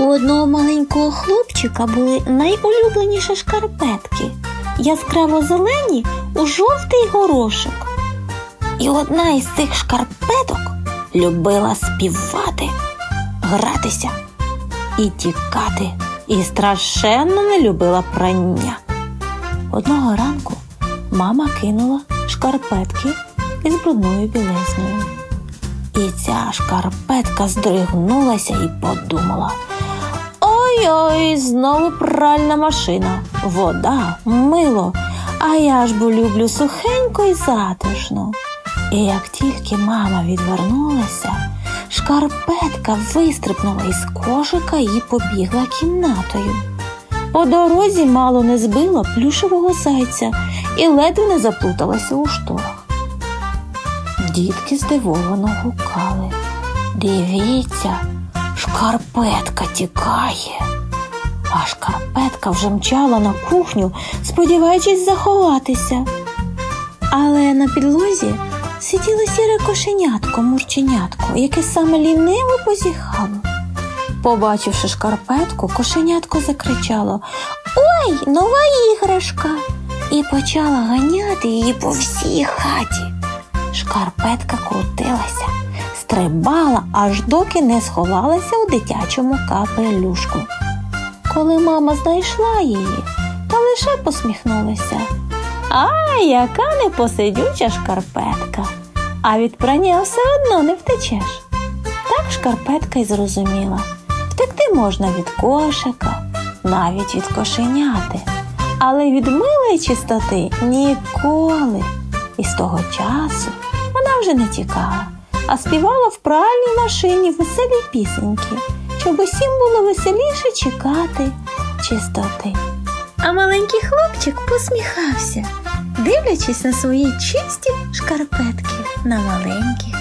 У одного маленького хлопчика були найулюбленіші шкарпетки, яскраво зелені у жовтий горошок. І одна із цих шкарпеток любила співати, гратися і тікати, і страшенно не любила прання. Одного ранку мама кинула шкарпетки із брудною білезною. І ця шкарпетка здригнулася і подумала. Ой-ой, знову пральна машина, вода, мило, а я ж бо люблю сухенько і затишно. І як тільки мама відвернулася, шкарпетка вистрибнула із кошика і побігла кімнатою. По дорозі мало не збила плюшевого зайця і ледве не заплуталася у шторах. Дітки здивовано гукали. Дивіться, шкарпетка тікає. А шкарпетка вже мчала на кухню, сподіваючись заховатися. Але на підлозі сиділо сіре кошенятко, мурченятко, яке саме ліниво позіхало. Побачивши шкарпетку, кошенятко закричало Ой, нова іграшка! і почала ганяти її по всій хаті. Шкарпетка крутилася, стрибала, аж доки не сховалася у дитячому капелюшку. Коли мама знайшла її, та лише посміхнулася. А, яка непосидюча шкарпетка. А від прання все одно не втечеш. Так шкарпетка й зрозуміла. Втекти можна від кошика, навіть від кошеняти, але від милої чистоти ніколи. І з того часу вона вже не тікала, а співала в пральній машині веселі пісеньки, щоб усім було веселіше чекати чистоти. А маленький хлопчик посміхався, дивлячись на свої чисті шкарпетки на маленьких